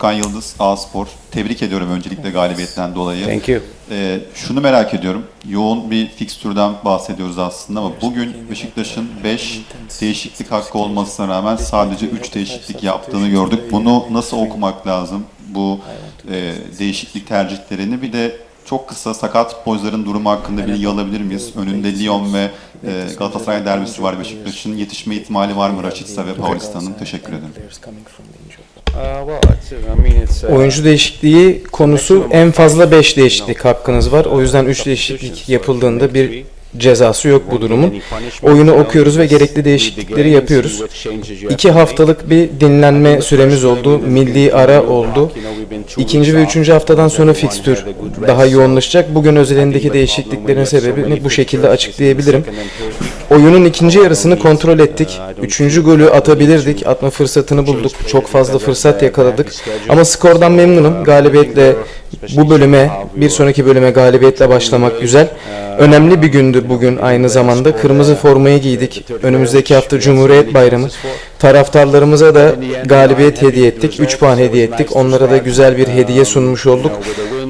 Kan Yıldız, A-Spor. Tebrik ediyorum öncelikle galibiyetten dolayı. Thank you. Ee, şunu merak ediyorum. Yoğun bir fikstürden bahsediyoruz aslında ama bugün Beşiktaş'ın 5 değişiklik hakkı olmasına rağmen sadece 3 değişiklik yaptığını gördük. Bunu nasıl okumak lazım? Bu e, değişiklik tercihlerini bir de çok kısa sakat futbolcuların durumu hakkında bilgi alabilir miyiz? Önünde Lyon ve e, Galatasaray derbisi var Beşiktaş'ın. Yetişme ihtimali var mı Raşitsa ve Paulista'nın? Teşekkür ederim. Oyuncu değişikliği konusu en fazla 5 değişiklik hakkınız var. O yüzden 3 değişiklik yapıldığında bir cezası yok bu durumun. Oyunu okuyoruz ve gerekli değişiklikleri yapıyoruz. İki haftalık bir dinlenme süremiz oldu. Milli ara oldu. İkinci ve üçüncü haftadan sonra fikstür daha yoğunlaşacak. Bugün özelindeki değişikliklerin sebebini bu şekilde açıklayabilirim. Oyunun ikinci yarısını kontrol ettik. Üçüncü golü atabilirdik. Atma fırsatını bulduk. Çok fazla fırsat yakaladık. Ama skordan memnunum. Galibiyetle bu bölüme, bir sonraki bölüme galibiyetle başlamak güzel. Önemli bir gündü bugün aynı zamanda. Kırmızı formayı giydik. Önümüzdeki hafta Cumhuriyet Bayramı. Taraftarlarımıza da galibiyet hediye ettik. 3 puan hediye ettik. Onlara da güzel bir hediye sunmuş olduk.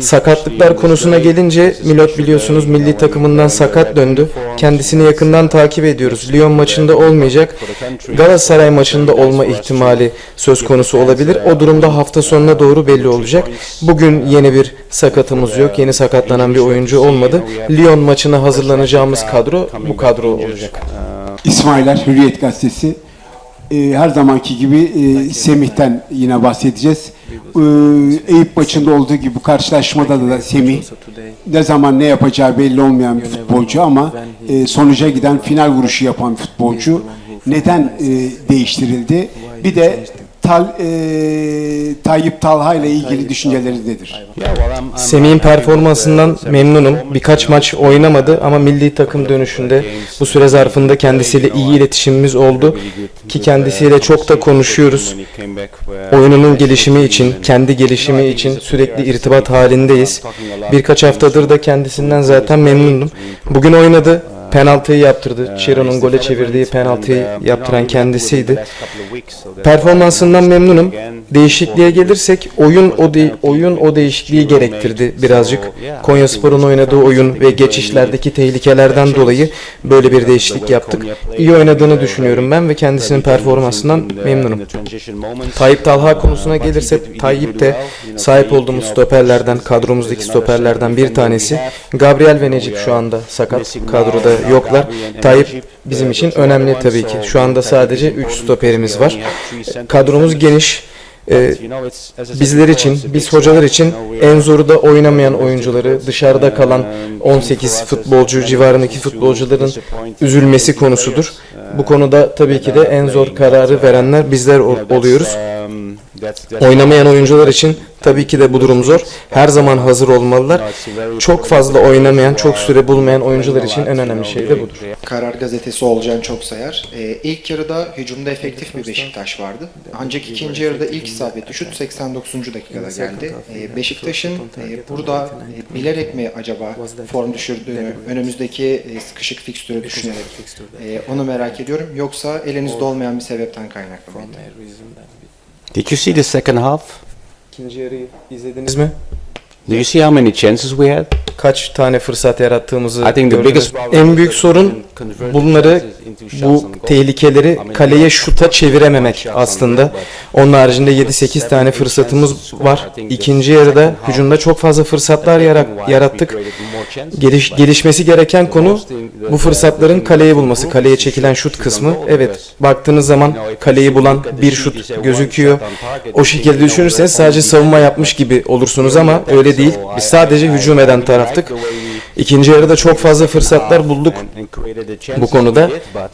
Sakatlıklar konusuna gelince Milot biliyorsunuz milli takımından sakat döndü. Kendisini yakından takip ediyoruz. Lyon maçında olmayacak. Galatasaray maçında olma ihtimali söz konusu olabilir. O durumda hafta sonuna doğru belli olacak. Bugün yeni bir sakatımız yok. Yeni sakatlanan bir oyuncu olmadı. Lyon maçına hazırlanacağımız kadro bu kadro olacak. İsmailer Hürriyet Gazetesi. Ee, her zamanki gibi e, Semih'ten yine bahsedeceğiz. Ee, Eyüp maçında olduğu gibi bu karşılaşmada da, da Semih ne zaman ne yapacağı belli olmayan bir futbolcu ama e, sonuca giden final vuruşu yapan futbolcu. Neden e, değiştirildi? Bir de Tal, e, Tayyip Talha ile ilgili düşünceleri nedir? Semih'in performansından memnunum. Birkaç maç oynamadı ama milli takım dönüşünde bu süre zarfında kendisiyle iyi iletişimimiz oldu. Ki kendisiyle çok da konuşuyoruz. Oyununun gelişimi için, kendi gelişimi için sürekli irtibat halindeyiz. Birkaç haftadır da kendisinden zaten memnunum. Bugün oynadı. Penaltıyı yaptırdı. Chiro'nun gole çevirdiği penaltıyı yaptıran kendisiydi. Performansından memnunum. Değişikliğe gelirsek oyun o de- oyun o değişikliği gerektirdi birazcık. Konyaspor'un oynadığı oyun ve geçişlerdeki tehlikelerden dolayı böyle bir değişiklik yaptık. İyi oynadığını düşünüyorum ben ve kendisinin performansından memnunum. Tayyip Talha konusuna gelirsek Tayyip de sahip olduğumuz stoperlerden, kadromuzdaki stoperlerden bir tanesi. Gabriel ve Necip şu anda sakat kadroda yoklar. Tayyip bizim için önemli tabii ki. Şu anda sadece 3 stoperimiz var. Kadromuz geniş. Ee, bizler için, biz hocalar için en zoru da oynamayan oyuncuları, dışarıda kalan 18 futbolcu civarındaki futbolcuların üzülmesi konusudur. Bu konuda tabii ki de en zor kararı verenler bizler ol- oluyoruz. Oynamayan oyuncular için tabii ki de bu durum zor. Her zaman hazır olmalılar. Çok fazla oynamayan, çok süre bulmayan oyuncular için en önemli şey de budur. Karar gazetesi olacağını çok sayar. Ee, ilk yarıda hücumda efektif bir Beşiktaş vardı. Ancak ikinci yarıda ilk isabetli şut 89. dakikada geldi. Ee, Beşiktaş'ın e, burada e, bilerek mi acaba form düşürdüğünü, önümüzdeki e, sıkışık fikstürü düşünerek e, onu merak ediyorum. Yoksa elinizde olmayan bir sebepten kaynaklı mıydı? Did you see the second half? İkinci yarıyı izlediniz mi? Do you see how many chances we had? Kaç tane fırsat yarattığımızı I think the gördünüz. biggest problem En büyük sorun bunları bu tehlikeleri kaleye şuta çevirememek aslında. Onun haricinde 7-8 tane fırsatımız var. İkinci yarıda hücumda çok fazla fırsatlar yara- yarattık. Geliş, gelişmesi gereken konu bu fırsatların kaleyi bulması, kaleye çekilen şut kısmı. Evet, baktığınız zaman kaleyi bulan bir şut gözüküyor. O şekilde düşünürseniz sadece savunma yapmış gibi olursunuz ama öyle değil. Biz sadece hücum eden taraftık. İkinci yarıda çok fazla fırsatlar bulduk bu konuda.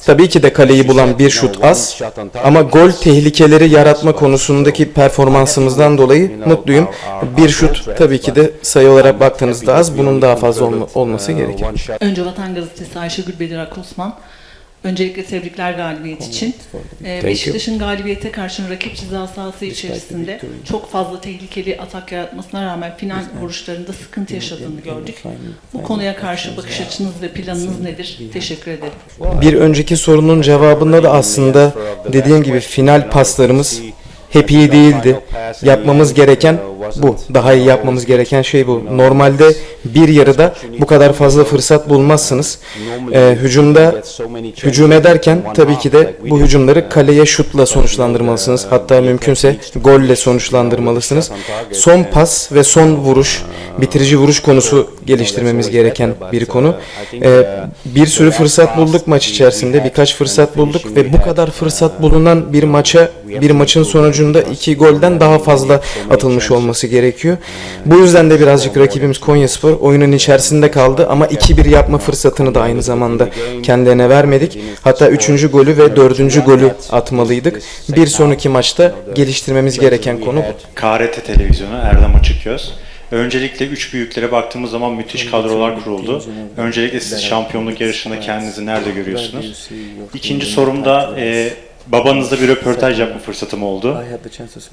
Tabii ki de kaleyi bulan bir şut az ama gol tehlikeleri yaratma konusundaki performansımızdan dolayı mutluyum. Bir şut tabii ki de sayı olarak baktığınızda az. Bunun daha fazla olma- olması gerekir. Önce Vatan Gazetesi Ayşegül Bedirak Osman. Öncelikle tebrikler galibiyet için. Ee. Beşiktaş'ın galibiyete karşın rakip ceza sahası içerisinde çok fazla tehlikeli atak yaratmasına rağmen final vuruşlarında sıkıntı yaşadığını gördük. Bu konuya karşı bakış açınız ve planınız nedir? Teşekkür ederim. Bir önceki sorunun cevabında da aslında dediğim gibi final paslarımız hep iyi değildi. Yapmamız gereken bu. Daha iyi yapmamız gereken şey bu. Normalde bir yarıda bu kadar fazla fırsat bulmazsınız. Ee, hücumda hücum ederken tabii ki de bu hücumları kaleye şutla sonuçlandırmalısınız. Hatta mümkünse golle sonuçlandırmalısınız. Son pas ve son vuruş, bitirici vuruş konusu geliştirmemiz gereken bir konu. Ee, bir sürü fırsat bulduk maç içerisinde. Birkaç fırsat bulduk ve bu kadar fırsat bulunan bir maça bir maçın sonucunda iki golden daha fazla atılmış olması gerekiyor. Bu yüzden de birazcık rakibimiz Konyaspor oyunun içerisinde kaldı ama 2-1 yapma fırsatını da aynı zamanda kendilerine vermedik. Hatta 3. golü ve 4. golü atmalıydık. Bir sonraki maçta geliştirmemiz gereken konu bu. KRT Televizyonu Erdem Açıkgöz. Öncelikle üç büyüklere baktığımız zaman müthiş kadrolar kuruldu. Öncelikle siz şampiyonluk yarışında kendinizi nerede görüyorsunuz? İkinci sorumda e, babanızla bir röportaj yapma fırsatım oldu.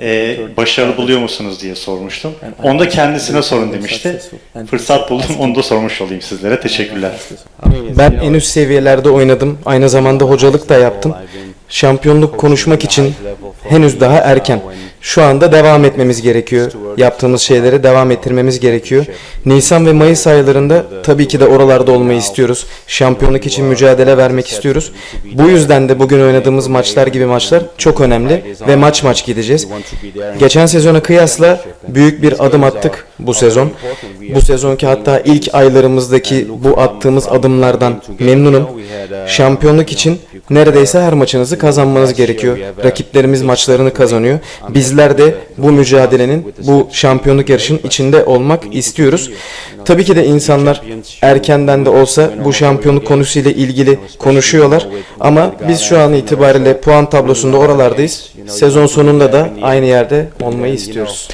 E, başarılı buluyor musunuz diye sormuştum. Onu da kendisine sorun demişti. Fırsat buldum onu da sormuş olayım sizlere. Teşekkürler. Ben en üst seviyelerde oynadım. Aynı zamanda hocalık da yaptım. Şampiyonluk konuşmak için henüz daha erken. Şu anda devam etmemiz gerekiyor. Yaptığımız şeyleri devam ettirmemiz gerekiyor. Nisan ve Mayıs aylarında tabii ki de oralarda olmayı istiyoruz. Şampiyonluk için mücadele vermek istiyoruz. Bu yüzden de bugün oynadığımız maçlar gibi maçlar çok önemli ve maç maç gideceğiz. Geçen sezona kıyasla büyük bir adım attık bu sezon. Bu sezonki hatta ilk aylarımızdaki bu attığımız adımlardan memnunum. Şampiyonluk için neredeyse her maçınızı kazanmanız gerekiyor. Rakiplerimiz maçlarını kazanıyor. Bizler de bu mücadelenin, bu şampiyonluk yarışının içinde olmak istiyoruz. Tabii ki de insanlar erkenden de olsa bu şampiyonluk konusuyla ilgili konuşuyorlar. Ama biz şu an itibariyle puan tablosunda oralardayız. Sezon sonunda da aynı yerde olmayı istiyoruz.